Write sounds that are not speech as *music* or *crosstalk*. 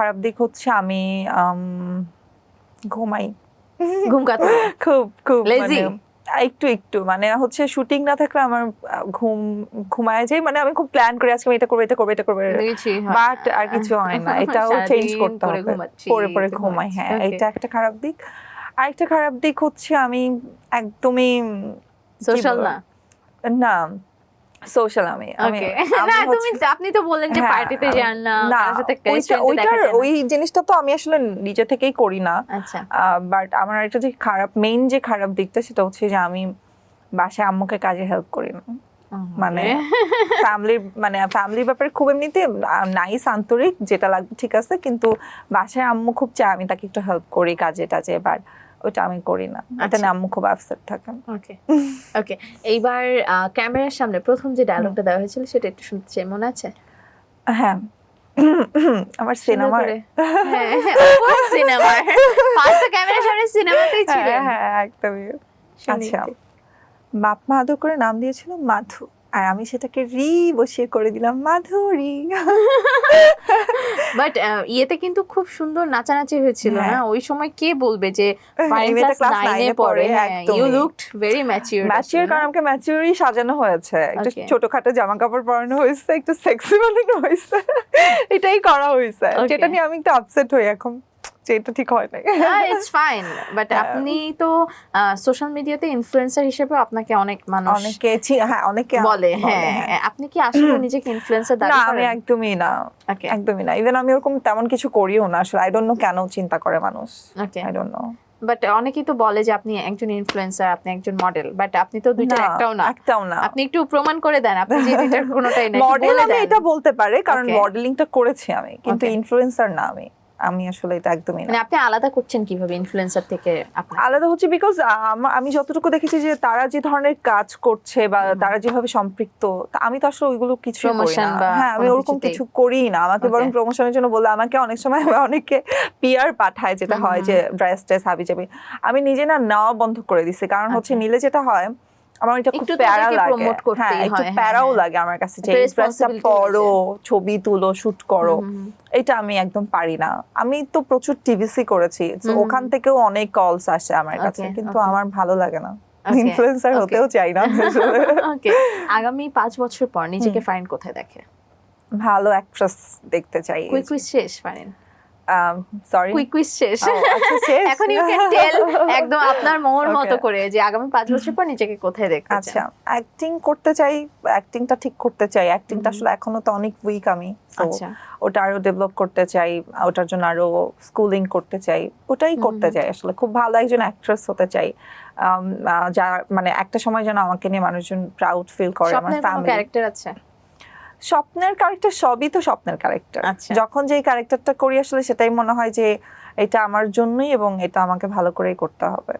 খারাপ দিক হচ্ছে আমি ঘুমাই। ঘুম কাটে *laughs* খুব খুব Lazy? মানে একটু একটু। মানে হচ্ছে শুটিং না থাকলে আমার ঘুম ঘুমায় যায় মানে আমি খুব প্ল্যান করে আজকে আমি এটা করব এটা করব এটা করব। কিছুই হয়। বাট আর কিছু হয় না। *laughs* এটাও চেঞ্জ করতে হবে। পরে পরে ঘুমাই হ্যাঁ এটা একটা খারাপ দিক। আরেকটা খারাপ দিক হচ্ছে আমি একদমই সোশ্যাল না? না। সোশ্যাল আমি *laughs* না তুমি আপনি তো বললেন যে হ্যাঁ, পার্টিতে যান না সাথে ওইটার। ওই জিনিসটা তো আমি আসলে নিজে থেকেই করি না। আচ্ছা। বাট আমার একটা যে খারাপ মেইন যে খারাপ দিকটা সেটা হচ্ছে যে আমি বাসায় আম্মুকে কাজে হেল্প করি না। মানে ফ্যামিলির মানে ফ্যামিলির ব্যাপারে খুব এমনিতে নাইস আন্তরিক যেটা লাগবে ঠিক আছে কিন্তু বাসায় আম্মু খুব চায় আমি তাকে একটু হেল্প করি কাজে টাজে বাট ওটা আমি করি না। এটা আচ্ছা। নিয়ে আম্মু খুব আপসেট থাকেন। ওকে ওকে এইবার ক্যামেরার সামনে প্রথম যে ডায়লগটা দেওয়া হয়েছিল সেটা একটু শুনতে চাই। মনে আছে? হ্যাঁ। আমার সিনেমার হ্যাঁ সিনেমার ফার্স্ট ক্যামেরার সামনে সিনেমাতেই ছিলেন হ্যাঁ হ্যাঁ একদমই। আচ্ছা। বাপ মা আদর করে নাম দিয়েছিল মাধু। আর আমি সেটাকে রি বসিয়ে করে দিলাম মাধুরী বাট *laughs* ইয়েতে কিন্তু খুব সুন্দর নাচানাচি হয়েছিল হ্যাঁ। না ওই সময় কে বলবে যে নাইনে পড়ে you looked very mature mature কারণ আমাকে ম্যাচিওরই সাজানো হয়েছে। একটা. ছোটখাটো জামা কাপড় পরানো হয়েছে একটু সেক্সি বানানো হয়েছে *laughs* এটাই করা হয়েছে। যেটা নিয়ে আমি একটু আপসেট হই এখন। যে এটা ঠিক হয় নাই। ইটস ফাইন বাট হ্যাঁ। আপনি তো সোশ্যাল মিডিয়াতে ইনফ্লুয়েন্সার হিসেবে আপনাকে অনেক মানুষ অনেকে হ্যাঁ অনেকে বলে হ্যাঁ আপনি কি আসলে নিজেকে ইনফ্লুয়েন্সার না আমি একদমই না একদমই না। ইভেন আমি ওরকম তেমন কিছু করিও না আসলে আই ডোন্ট নো কেন চিন্তা করে মানুষ। Okay I don't know but অনেকেই তো বলে যে আপনি একজন ইনফ্লুয়েন্সার আপনি একজন মডেল বাট আপনি তো দুইটার একটাও না। একটাও না। আপনি একটু প্রমাণ করে দেন আপনি যে দুইটার কোনোটাই না মডেল আমি এটা বলতে পারে কারণ. মডেলিংটা করেছি আমি কিন্তু. ইনফ্লুয়েন্সার না আমি। আমি আসলে এটা একদমই না। মানে আপনি আলাদা করছেন কীভাবে ইনফ্লুয়েন্সার থেকে আলাদা হচ্ছে বিকজ আমি যতটুকু দেখেছি যে তারা যে ধরনের কাজ করছে বা তারা যেভাবে সম্পৃক্ত আমি তো আসলে ওইগুলো কিছু হ্যাঁ আমি ওরকম কিছু করি না। আমাকে বরং প্রমোশনের জন্য বললে আমাকে অনেক সময় অনেকে পিয়ার পাঠায় যেটা হয় যে ড্রেস ট্রেস হাবি যাবি আমি নিজে না নেওয়া বন্ধ করে দিছি। কারণ হচ্ছে আচ্ছা। নিলে যেটা হয় আমার এটা খুব প্যারা লাগে। হ্যাঁ একটু হ্যাঁ, প্যারাও হ্যাঁ। লাগে আমার কাছে যে ড্রেসটা পরো ছবি তুলো শুট করো এটা আমি একদম পারি না। আমি তো প্রচুর টিভিসি করেছি ওখান থেকেও অনেক কলস আসে আমার কাছে কিন্তু আমার ভালো লাগে না। ইনফ্লুয়েন্সার হতেও চাই না। *laughs* ওকে আগামী পাঁচ বছর পর নিজেকে ফাইন কোথায় দেখে? ভালো অ্যাক্ট্রেস দেখতে চাই। কুইক কুইজ শেষ ফাইন সরি কুইক কুইজ শেষ। আচ্ছা, *laughs* এখন ইউ ক্যান টেল একদম আপনার মন মতো করে যে আগামী পাঁচ *laughs* বছর পর নিজেকে কোথায় দেখতে আচ্ছা অ্যাক্টিং করতে চাই অ্যাক্টিংটা ঠিক করতে চাই। অ্যাক্টিংটা আসলে এখনও তো অনেক উইক আমি। আচ্ছা। ওটা আরও ডেভেলপ করতে চাই ওটার জন্য আরও স্কুলিং করতে চাই। ওটাই করতে চাই আসলে। খুব ভালো একজন অ্যাক্ট্রেস হতে চাই। আহ, যা মানে একটা সময় যেন আমাকে নিয়ে মানুষজন প্রাউড ফিল করে আমার ফ্যামিলি ক্যারেক্টার আছে? স্বপ্নের ক্যারেক্টার সবই তো স্বপ্নের ক্যারেক্টার আচ্ছা। যখন যে ক্যারেক্টারটা করি আসলে সেটাই মনে হয় যে এটা আমার জন্যই এবং এটা আমাকে ভালো করেই করতে হবে